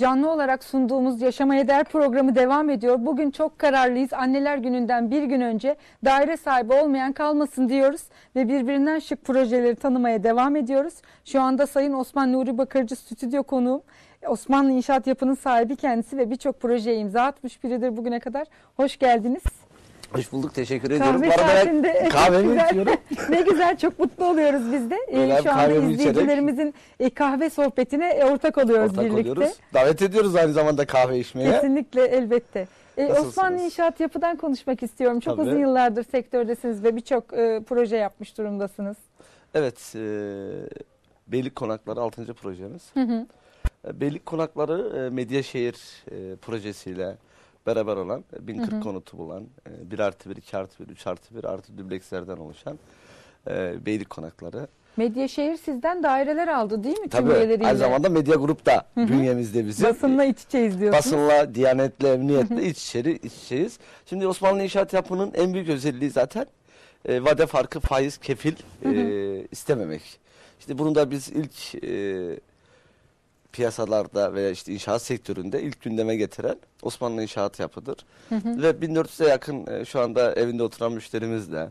canlı olarak sunduğumuz Yaşamaya Değer programı devam ediyor. Bugün çok kararlıyız. Anneler gününden bir gün önce daire sahibi olmayan kalmasın diyoruz ve birbirinden şık projeleri tanımaya devam ediyoruz. Şu anda Sayın Osman Nuri Bakırcı stüdyo konuğum. Osmanlı İnşaat Yapı'nın sahibi kendisi ve birçok projeye imza atmış biridir bugüne kadar. Hoş geldiniz. Hoş bulduk. Teşekkür ediyorum. Kahve saatinde kahvemi güzel. içiyorum. ne güzel çok mutlu oluyoruz biz de. Ee, şu anda izleyicilerimizin e, kahve sohbetine e, ortak oluyoruz Ortak birlikte. oluyoruz. Davet ediyoruz aynı zamanda kahve içmeye. Kesinlikle elbette. E, Nasılsınız? Osmanlı İnşaat Yapı'dan konuşmak istiyorum. Çok Tabii. uzun yıllardır sektördesiniz ve birçok e, proje yapmış durumdasınız. Evet. E, Beylik Konakları 6. projemiz. Hı hı. E, Beylik Konakları e, Medyaşehir e, projesiyle beraber olan e, 1040 konutu bulan e, 1 artı 1, 2 artı 1, 3 artı 1 artı dublekslerden oluşan e, Beylik Konakları. Medyashehir sizden daireler aldı değil mi Tabii aynı zamanda Medya Grup da bünyemizde bizim. Basınla iç içeyiz diyorsunuz. Basınla, diyanetle, emniyetle iç içeri iç içeyiz. Şimdi Osmanlı İnşaat Yapı'nın en büyük özelliği zaten e, vade farkı, faiz, kefil e, istememek. İşte bunu da biz ilk e, piyasalarda veya işte inşaat sektöründe ilk gündeme getiren Osmanlı İnşaat Yapı'dır. Ve 1400'e yakın e, şu anda evinde oturan müşterimizle,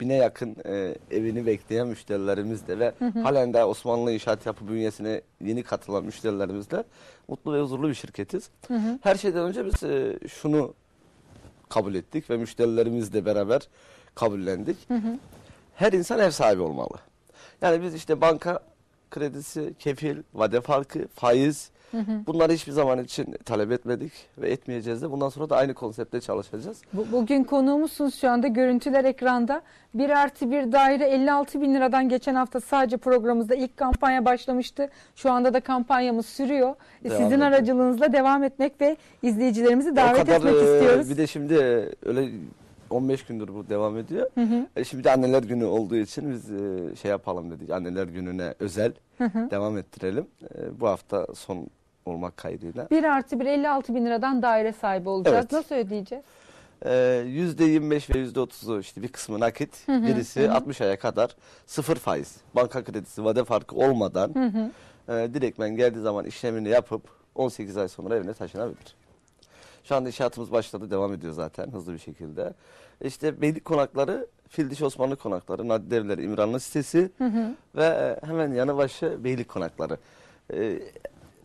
bine yakın e, evini bekleyen müşterilerimizle ve halen de Osmanlı İnşaat Yapı bünyesine yeni katılan müşterilerimizle mutlu ve huzurlu bir şirketiz. Her şeyden önce biz e, şunu kabul ettik ve müşterilerimizle beraber kabullendik. Her insan ev sahibi olmalı. Yani biz işte banka kredisi, kefil, vade farkı, faiz bunları hiçbir zaman için talep etmedik ve etmeyeceğiz de bundan sonra da aynı konseptle çalışacağız. Bu- Bugün konuğumuzsunuz şu anda görüntüler ekranda. 1 artı 1 daire 56 bin liradan geçen hafta sadece programımızda ilk kampanya başlamıştı. Şu anda da kampanyamız sürüyor. E, Devam Sizin ediyor. aracılığınızla devam etmek ve izleyicilerimizi O davet kadar, etmek e, istiyoruz. Bir de şimdi e, öyle 15 gündür bu devam ediyor. E, şimdi de anneler günü olduğu için biz e, şey yapalım dedik. Anneler gününe özel devam ettirelim. E, bu hafta son olmak kaydıyla. 1 artı 1 56 bin liradan daire sahibi olacağız. Evet. Nasıl ödeyeceğiz? Ee, %25 ve %30'u işte bir kısmı nakit, birisi 60 aya kadar sıfır faiz, banka kredisi, vade farkı olmadan e, direktmen geldiği zaman işlemini yapıp 18 ay sonra evine taşınabilir. Şu anda inşaatımız başladı, devam ediyor zaten hızlı bir şekilde. İşte Beylik Konakları, Fildiş Osmanlı Konakları, Nadide Evleri İmranlı sitesi ve e, hemen yanı başı Beylik Konakları. Ee,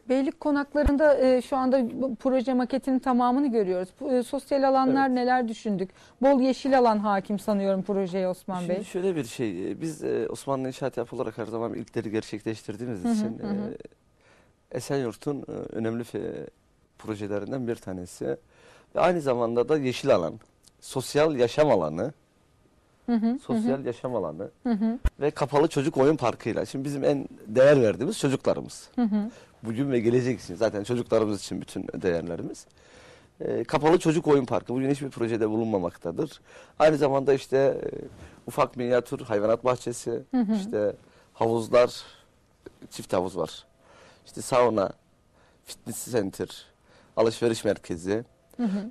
Beylik konaklarında e, şu anda proje maketinin tamamını görüyoruz. E, sosyal alanlar neler düşündük? Bol yeşil alan hakim sanıyorum projeye Osman Şimdi Bey. şöyle bir şey, e, biz e, Osmanlı İnşaat Yapı olarak her zaman ilkleri gerçekleştirdiğimiz için e, Esenyurt'un e, önemli fe- projelerinden bir tanesi ve aynı zamanda da yeşil alan, sosyal yaşam alanı, sosyal yaşam alanı ve kapalı çocuk oyun parkıyla. Şimdi bizim en değer verdiğimiz çocuklarımız. Bugün ve gelecek için zaten çocuklarımız için bütün değerlerimiz. E, kapalı çocuk oyun parkı bugün hiçbir projede bulunmamaktadır. Aynı zamanda işte e, ufak minyatür hayvanat bahçesi, işte havuzlar, çift havuz var. İşte sauna, fitness center, alışveriş merkezi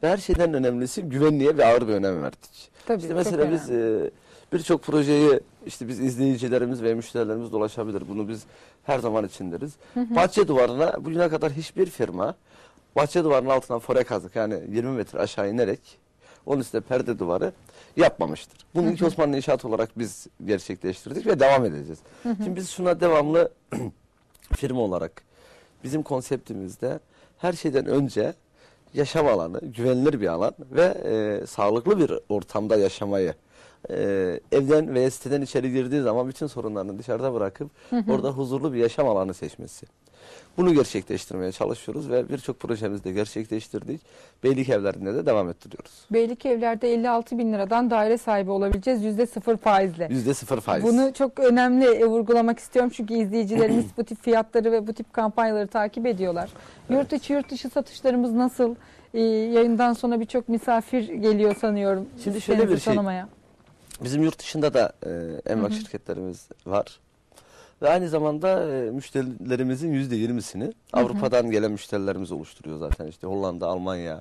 ve her şeyden önemlisi güvenliğe ve ağır bir önem verdik. Tabii, işte mesela biz e, birçok projeyi işte biz izleyicilerimiz ve müşterilerimiz dolaşabilir. Bunu biz her zaman içindiriz. Bahçe duvarına bugüne kadar hiçbir firma bahçe duvarının altına fore kazık yani 20 metre aşağı inerek onun üstüne perde duvarı yapmamıştır. Bunu ilk Osmanlı İnşaat olarak biz gerçekleştirdik ve devam edeceğiz. Şimdi biz şuna devamlı firma olarak bizim konseptimizde her şeyden önce yaşam alanı, güvenilir bir alan ve e, sağlıklı bir ortamda yaşamayı e, evden veya siteden içeri girdiği zaman bütün sorunlarını dışarıda bırakıp orada huzurlu bir yaşam alanı seçmesi. Bunu gerçekleştirmeye çalışıyoruz ve birçok projemizde gerçekleştirdik. Beylik evlerinde de devam ettiriyoruz. Beylik evlerde 56 bin liradan daire sahibi olabileceğiz yüzde sıfır faizle. Yüzde sıfır faiz. Bunu çok önemli e, vurgulamak istiyorum çünkü izleyicilerimiz bu tip fiyatları ve bu tip kampanyaları takip ediyorlar. Yurt içi yurt dışı satışlarımız nasıl? Ee, yayından sonra birçok misafir geliyor sanıyorum. Şimdi şöyle bir şey. tanımaya. Bizim yurt dışında da e, emlak şirketlerimiz var. Ve aynı zamanda e, müşterilerimizin yüzde yirmisini Avrupa'dan gelen müşterilerimiz oluşturuyor zaten. İşte Hollanda, Almanya,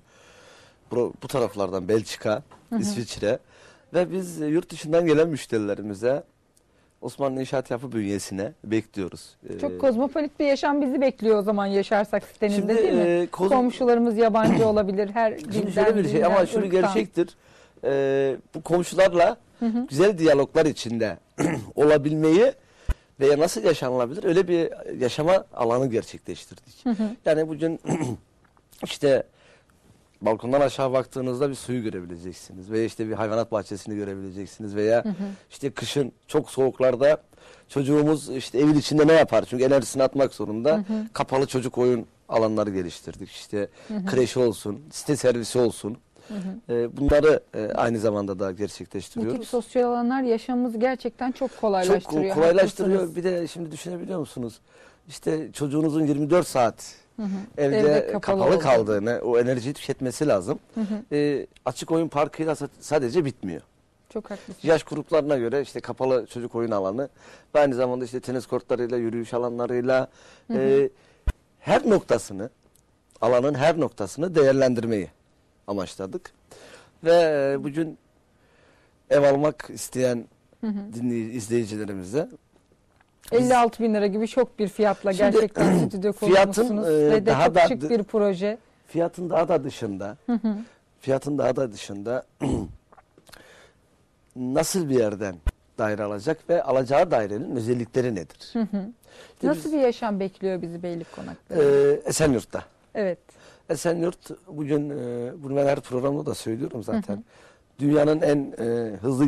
bu, bu taraflardan Belçika, İsviçre. Ve biz e, yurt dışından gelen müşterilerimize Osmanlı İnşaat Yapı bünyesine bekliyoruz. Ee, Çok kozmopolit bir yaşam bizi bekliyor o zaman yaşarsak sitenizde Şimdi, değil mi? e, koz- Komşularımız yabancı olabilir her Şimdi dilden, şöyle bir şey ama şunu gerçektir. Ee, bu komşularla güzel diyaloglar içinde olabilmeyi veya nasıl yaşanılabilir öyle bir yaşama alanı gerçekleştirdik. Yani bugün işte balkondan aşağı baktığınızda bir suyu görebileceksiniz veya işte bir hayvanat bahçesini görebileceksiniz veya işte kışın çok soğuklarda çocuğumuz işte evin içinde ne yapar? Çünkü enerjisini atmak zorunda. Kapalı çocuk oyun alanları geliştirdik. İşte kreşi olsun, site servisi olsun. Ee, bunları e, aynı zamanda da Bu tip gerçekleştiriyoruz. sosyal alanlar yaşamımızı gerçekten çok Çok kolaylaştırıyor. kolaylaştırıyor. haklısınız. Bir de şimdi düşünebiliyor musunuz? İşte çocuğunuzun 24 saat evde, Evde kapalı kapalı, kaldığını, o enerjiyi tüketmesi lazım. Ee, açık oyun parkıyla sa- sadece bitmiyor. Çok haklısınız. Yaş gruplarına göre işte kapalı çocuk oyun alanı ve aynı zamanda işte tenis kortlarıyla, yürüyüş alanlarıyla e, her noktasını, alanın her noktasını değerlendirmeyi amaçladık. Ve e, bugün ev almak isteyen dinleyici, izleyicilerimize 56 bin lira gibi şok bir fiyatla Şimdi, gerçekten stüdyo fiyatın, kurmuşsunuz. e, Ve de daha çok da şık bir proje. fiyatın daha da dışında fiyatın daha da dışında nasıl bir yerden daire alacak ve alacağı dairenin özellikleri nedir? İşte Nasıl biz, bir yaşam bekliyor bizi Beylik Konak'ta? e, Esenyurt'ta. evet. Esenyurt bugün e, bunu ben her programda da söylüyorum zaten. Dünyanın en e, hızlı